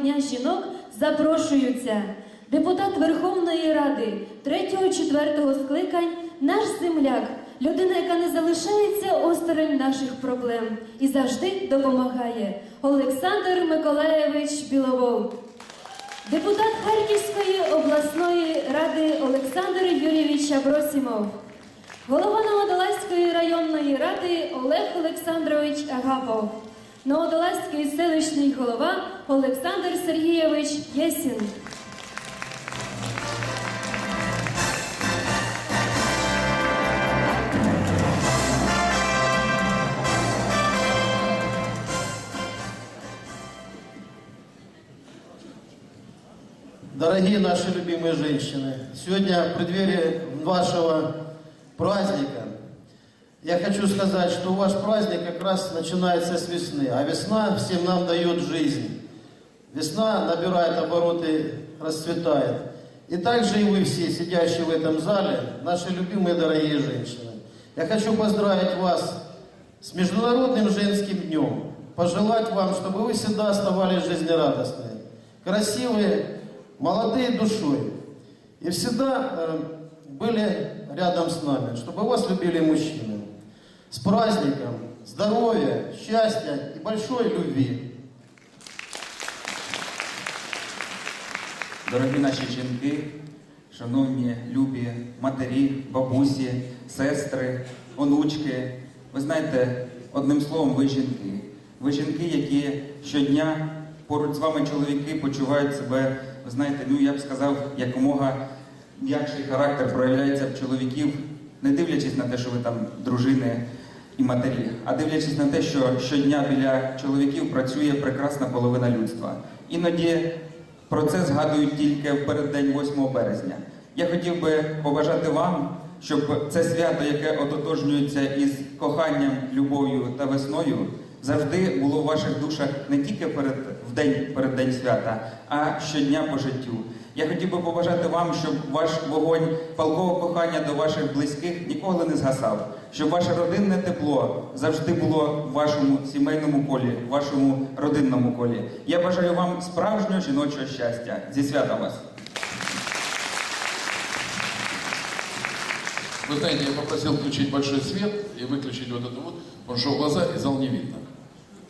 дня жінок запрошуються депутат Верховної Ради 3-4 скликань, наш земляк, людина, яка не залишається осторонь наших проблем і завжди допомагає. Олександр Миколаєвич Біловол. Депутат Харківської обласної ради Олександр Юрійович Абросімов. Голова Новодолазької районної ради Олег Олександрович Агапов. Новодолазький селищний голова Олександр Сергійович Єсін. Дорогие наши любимые женщины, сегодня в преддверии вашего праздника я хочу сказать, что ваш праздник как раз начинается с весны, а весна всем нам дает жизнь. Весна набирает обороты, расцветает. И также и вы все, сидящие в этом зале, наши любимые дорогие женщины. Я хочу поздравить вас с Международным женским днем. Пожелать вам, чтобы вы всегда оставались жизнерадостными, красивые, молодые душой. И всегда э, были рядом с нами, чтобы вас любили мужчины. С праздником, здоровья, счастья и большой любви. Дорогі наші жінки, шановні любі матері, бабусі, сестри, онучки, ви знаєте, одним словом, ви жінки. Ви жінки, які щодня поруч з вами чоловіки почувають себе, ви знаєте, ну я б сказав, якомога м'якший характер проявляється в чоловіків, не дивлячись на те, що ви там дружини і матері, а дивлячись на те, що щодня біля чоловіків працює прекрасна половина людства. Іноді про це згадують тільки в переддень 8 березня. Я хотів би побажати вам, щоб це свято, яке ототожнюється із коханням, любов'ю та весною, завжди було в ваших душах не тільки перед, в день перед день свята, а щодня по життю. Я хотів би побажати вам, щоб ваш вогонь палкового кохання до ваших близьких ніколи не згасав, щоб ваше родинне тепло завжди було в вашому сімейному колі, в вашому родинному колі. Я бажаю вам справжнього жіночого щастя. Зі святом вас! Вы знаете, я попросил включить большой свет и выключить вот это вот, потому что в глаза и зал не видно.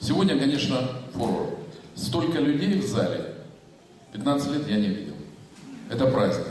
Сегодня, конечно, фурор. Столько людей в зале, 15 лет я не видел. Это праздник.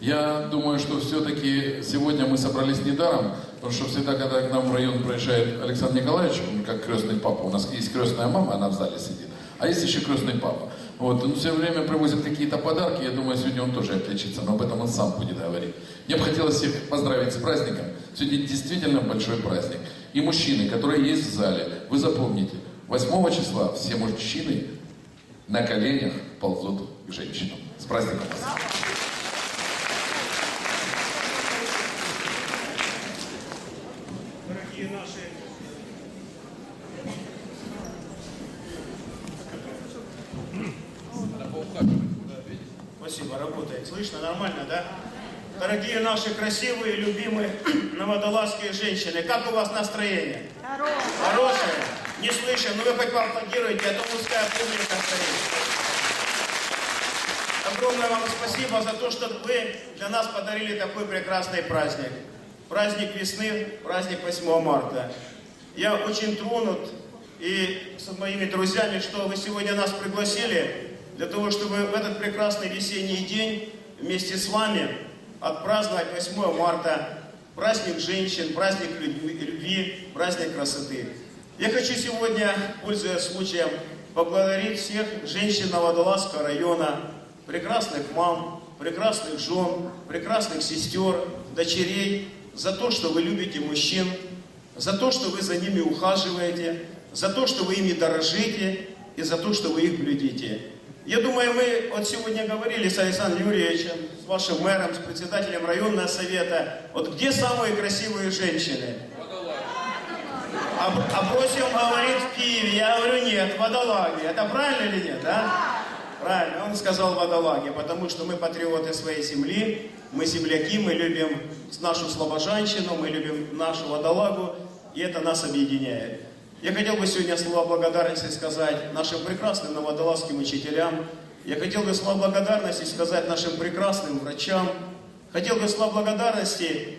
Я думаю, что все-таки сегодня мы собрались недаром, потому что всегда, когда к нам в район приезжает Александр Николаевич, он как крестный папа, у нас есть крестная мама, она в зале сидит, а есть еще крестный папа. Вот, он все время привозит какие-то подарки, я думаю, сегодня он тоже отличится, но об этом он сам будет говорить. Мне бы хотелось всех поздравить с праздником. Сегодня действительно большой праздник. И мужчины, которые есть в зале, вы запомните, 8 числа все мужчины на коленях ползут к женщинам. С праздником вас! дорогие наши Спасибо, работает. Слышно нормально, да? Дорогие наши красивые, любимые новодолазские женщины, как у вас настроение? Хорошее. Хорошее? Не слышим, ну вы хоть поаплодируйте, а то пускай помнит настроение. Огромное вам спасибо за то, что вы для нас подарили такой прекрасный праздник. Праздник весны, праздник 8 марта. Я очень тронут и с моими друзьями, что вы сегодня нас пригласили для того, чтобы в этот прекрасный весенний день вместе с вами отпраздновать 8 марта праздник женщин, праздник любви, праздник красоты. Я хочу сегодня, пользуясь случаем, поблагодарить всех женщин Новодолазского района, прекрасных мам, прекрасных жен, прекрасных сестер, дочерей, за то, что вы любите мужчин, за то, что вы за ними ухаживаете, за то, что вы ими дорожите и за то, что вы их блюдите. Я думаю, мы вот сегодня говорили с Александром Юрьевичем, с вашим мэром, с председателем районного совета, вот где самые красивые женщины? А, а говорит в Киеве, я говорю, нет, в Водолаге. Это правильно или нет, да? Правильно, он сказал водолаги, потому что мы патриоты своей земли, мы земляки, мы любим нашу слобожанщину, мы любим нашу водолагу, и это нас объединяет. Я хотел бы сегодня слова благодарности сказать нашим прекрасным новодолазским учителям. Я хотел бы слова благодарности сказать нашим прекрасным врачам. Хотел бы слова благодарности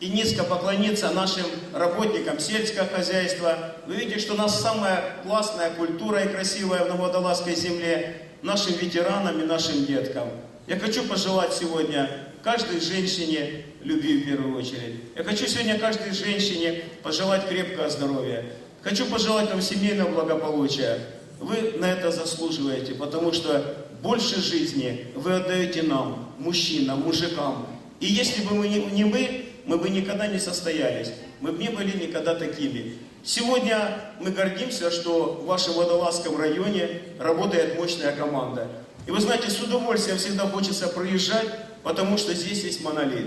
и низко поклониться нашим работникам сельского хозяйства. Вы видите, что у нас самая классная культура и красивая в Новодолазской земле, нашим ветеранам и нашим деткам. Я хочу пожелать сегодня каждой женщине любви в первую очередь. Я хочу сегодня каждой женщине пожелать крепкого здоровья. Хочу пожелать вам семейного благополучия. Вы на это заслуживаете, потому что больше жизни вы отдаете нам, мужчинам, мужикам. И если бы мы не, не вы, мы бы никогда не состоялись. Мы бы не были никогда такими. Сегодня мы гордимся, что в вашем Водолазском районе работает мощная команда. И вы знаете, с удовольствием всегда хочется проезжать, потому что здесь есть монолит.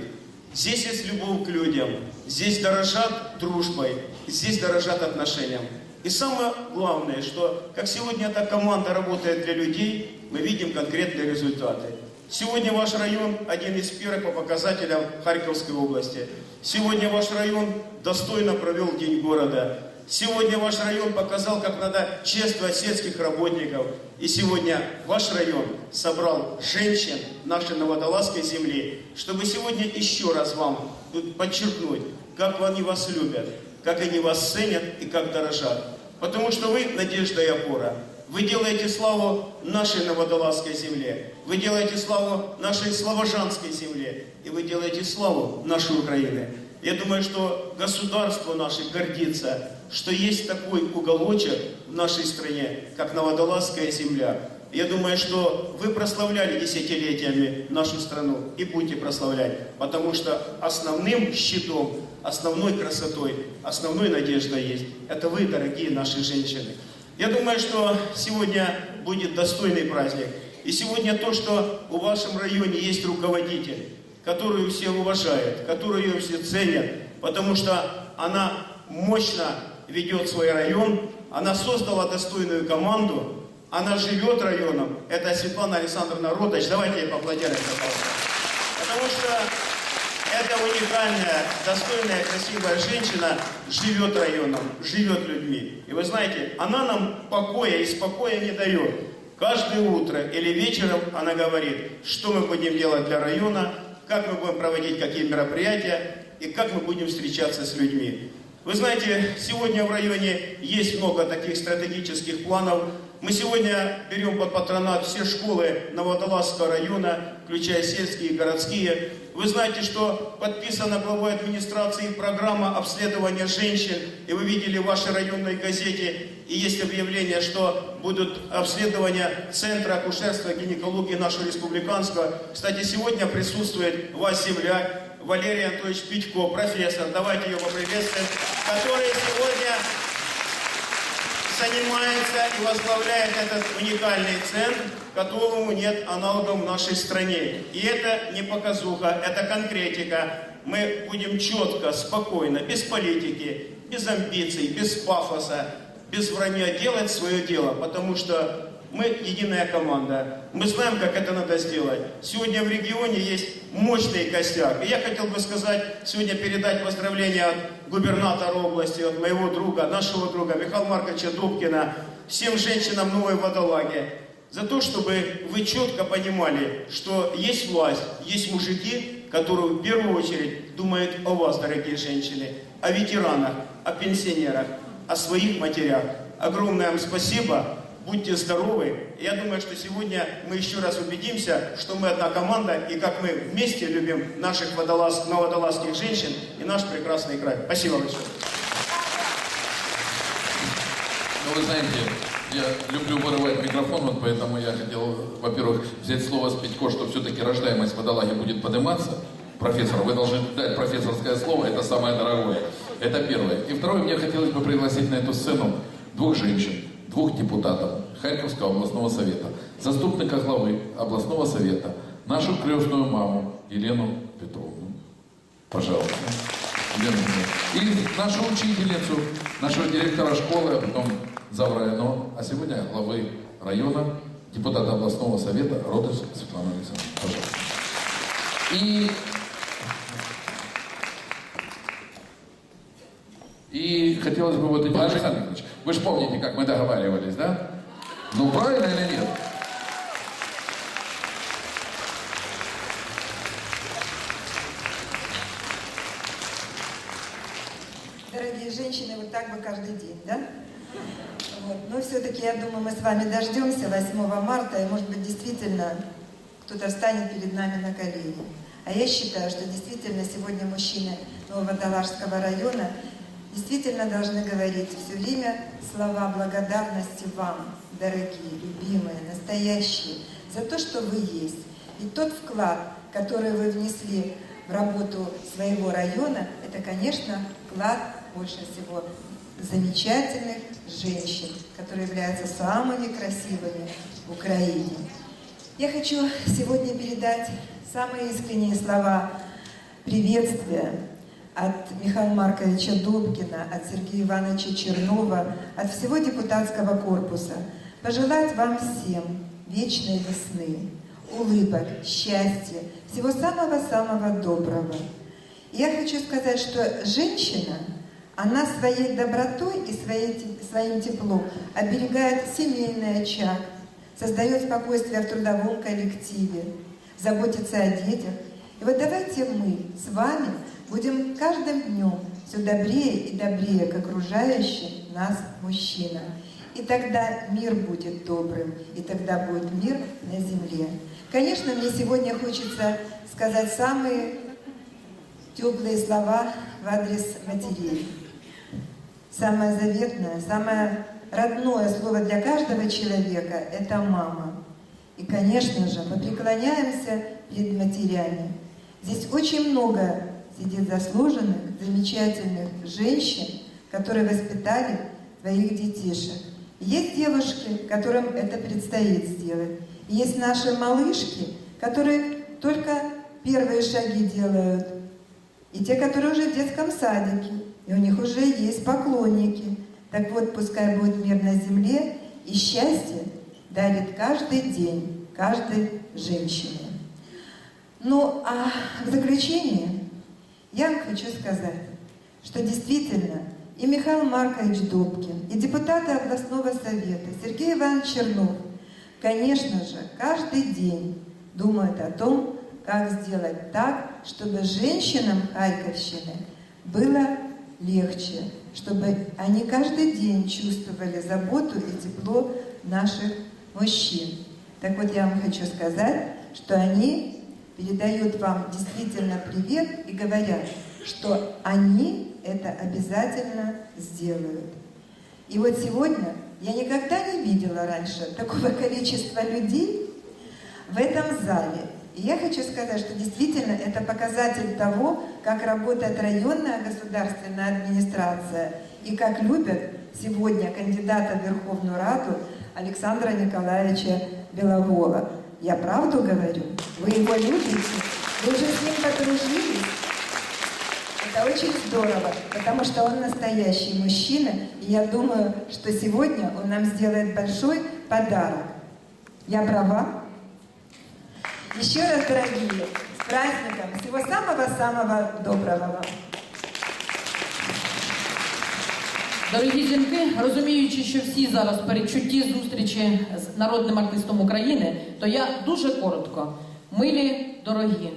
Здесь есть любовь к людям, здесь дорожат дружбой, здесь дорожат отношениям. И самое главное, что как сегодня эта команда работает для людей, мы видим конкретные результаты. Сегодня ваш район один из первых по показателям Харьковской области. Сегодня ваш район достойно провел День города. Сегодня ваш район показал, как надо чествовать сельских работников. И сегодня ваш район собрал женщин нашей Новодолазской земли, чтобы сегодня еще раз вам подчеркнуть, как они вас любят, как они вас ценят и как дорожат. Потому что вы надежда и опора. Вы делаете славу нашей Новодолазской земле. Вы делаете славу нашей Славожанской земле. И вы делаете славу нашей Украины. Я думаю, что государство наше гордится, что есть такой уголочек в нашей стране, как Новодолазская земля. Я думаю, что вы прославляли десятилетиями нашу страну и будете прославлять, потому что основным щитом, основной красотой, основной надеждой есть. Это вы, дорогие наши женщины. Я думаю, что сегодня будет достойный праздник. И сегодня то, что в вашем районе есть руководитель, которую все уважают, которую все ценят, потому что она мощно ведет свой район, она создала достойную команду, она живет районом. Это Светлана Александровна Ротач. Давайте ей поаплодируем. Потому что эта уникальная, достойная, красивая женщина живет районом, живет людьми. И вы знаете, она нам покоя и спокоя не дает. Каждое утро или вечером она говорит, что мы будем делать для района, как мы будем проводить какие мероприятия и как мы будем встречаться с людьми. Вы знаете, сегодня в районе есть много таких стратегических планов. Мы сегодня берем под патронат все школы Новодолазского района, включая сельские и городские. Вы знаете, что подписана главой администрации программа обследования женщин, и вы видели в вашей районной газете, и есть объявление, что будут обследования Центра акушерства и гинекологии нашего республиканского. Кстати, сегодня присутствует ваш земляк Валерий Анатольевич Питько, профессор, давайте ее поприветствуем, который сегодня занимается и возглавляет этот уникальный центр, которому нет аналогов в нашей стране. И это не показуха, это конкретика. Мы будем четко, спокойно, без политики, без амбиций, без пафоса, без вранья делать свое дело, потому что мы единая команда. Мы знаем, как это надо сделать. Сегодня в регионе есть мощный костяк. И я хотел бы сказать, сегодня передать поздравления от губернатора области, от моего друга, нашего друга Михаила Марковича Дубкина, всем женщинам Новой Водолаги, за то, чтобы вы четко понимали, что есть власть, есть мужики, которые в первую очередь думают о вас, дорогие женщины, о ветеранах, о пенсионерах, о своих матерях. Огромное вам спасибо. Будьте здоровы. Я думаю, что сегодня мы еще раз убедимся, что мы одна команда, и как мы вместе любим наших водолаз, новодолазских женщин и наш прекрасный край. Спасибо большое. Ну, вы знаете, я люблю вырывать микрофон, вот поэтому я хотел, во-первых, взять слово с Петько, что все-таки рождаемость в Водолаге будет подниматься. Профессор, вы должны дать профессорское слово, это самое дорогое. Это первое. И второе, мне хотелось бы пригласить на эту сцену двух женщин, двух депутатов Харьковского областного совета, заступника главы областного совета, нашу крестную маму Елену Петровну. Пожалуйста. Елена Петровна. И нашу учительницу, нашего директора школы, а потом заврайно, а сегодня главы района, депутата областного совета Родыш Светлана Александровна. Пожалуйста. И, и хотелось бы вот эти... Александр Ильич, Вы же помните, как мы договаривались, да? Ну, правильно или нет? Дорогие женщины, вот так бы каждый день, да? Вот. Но все-таки, я думаю, мы с вами дождемся 8 марта, и, может быть, действительно кто-то встанет перед нами на колени. А я считаю, что действительно сегодня мужчины Нововодолажского района действительно должны говорить все время слова благодарности вам, дорогие, любимые, настоящие, за то, что вы есть. И тот вклад, который вы внесли в работу своего района, это, конечно, вклад больше всего замечательных женщин, которые являются самыми красивыми в Украине. Я хочу сегодня передать самые искренние слова приветствия от Михаила Марковича Добкина, от Сергея Ивановича Чернова, от всего депутатского корпуса. Пожелать вам всем вечной весны, улыбок, счастья, всего самого-самого доброго. Я хочу сказать, что женщина, она своей добротой и своей, своим теплом оберегает семейный очаг, создает спокойствие в трудовом коллективе, заботится о детях. И вот давайте мы с вами будем каждым днем все добрее и добрее к окружающим нас мужчинам. И тогда мир будет добрым, и тогда будет мир на земле. Конечно, мне сегодня хочется сказать самые теплые слова в адрес матерей. Самое заветное, самое родное слово для каждого человека – это мама. И, конечно же, мы преклоняемся перед матерями. Здесь очень много сидит заслуженных, замечательных женщин, которые воспитали своих детишек. Есть девушки, которым это предстоит сделать. И есть наши малышки, которые только первые шаги делают. И те, которые уже в детском садике, и у них уже есть поклонники. Так вот, пускай будет мир на земле, и счастье дарит каждый день, каждой женщине. Ну, а в заключение я хочу сказать, что действительно и Михаил Маркович Добкин, и депутаты областного совета Сергей Иванович Чернов, конечно же, каждый день думают о том, как сделать так, чтобы женщинам Харьковщины было легче, чтобы они каждый день чувствовали заботу и тепло наших мужчин. Так вот, я вам хочу сказать, что они передают вам действительно привет и говорят, что они это обязательно сделают. И вот сегодня я никогда не видела раньше такого количества людей в этом зале. И я хочу сказать, что действительно это показатель того, как работает районная государственная администрация и как любят сегодня кандидата в Верховную Раду Александра Николаевича Беловола. Я правду говорю? Вы его любите? Вы уже с ним подружились? Это очень здорово, потому что он настоящий мужчина, и я думаю, что сегодня он нам сделает большой подарок. Я права? Еще раз, дорогие, с праздником! Всего самого-самого доброго вам! Дорогі жінки, розуміючи, що всі зараз передчутті зустрічі з народним артистом України, то я дуже коротко. Милі, дорогі,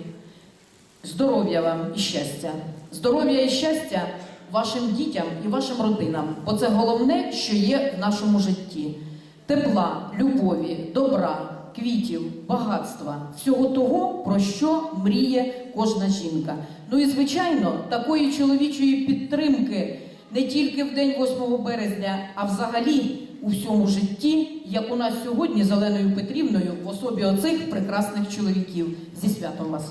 здоров'я вам і щастя. Здоров'я і щастя вашим дітям і вашим родинам, бо це головне, що є в нашому житті. Тепла, любові, добра, квітів, багатства, всього того, про що мріє кожна жінка. Ну і звичайно, такої чоловічої підтримки не тільки в день 8 березня, а взагалі у всьому житті, як у нас сьогодні з Оленою Петрівною в особі оцих прекрасних чоловіків. Зі святом вас!